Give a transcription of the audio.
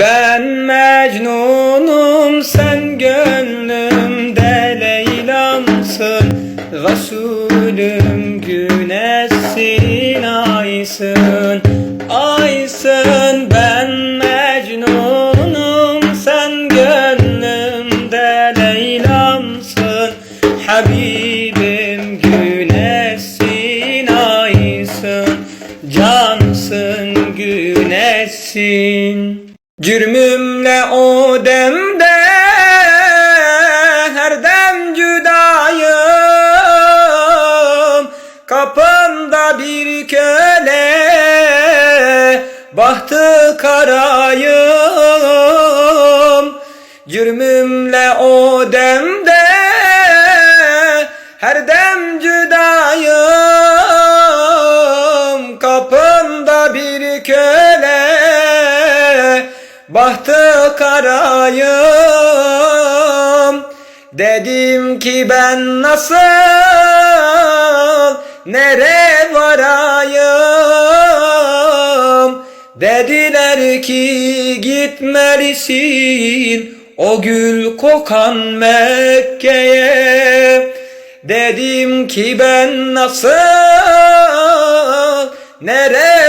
Ben Mecnun'um sen gönlümde Leyla'msın. Resulüm güneşsin aysın. Aysın ben Mecnun'um sen gönlümde Leyla'msın. Habibim güneşsin aysın. Cansın güneşsin Cürmümle o demde her dem cüdayım. Kapımda bir köle bahtı karayım. Cürmümle o demde her dem cüdayım. Kapımda bir köle bahtı karayım. Dedim ki ben nasıl nere varayım? Dediler ki gitmelisin o gül kokan Mekke'ye. Dedim ki ben nasıl nere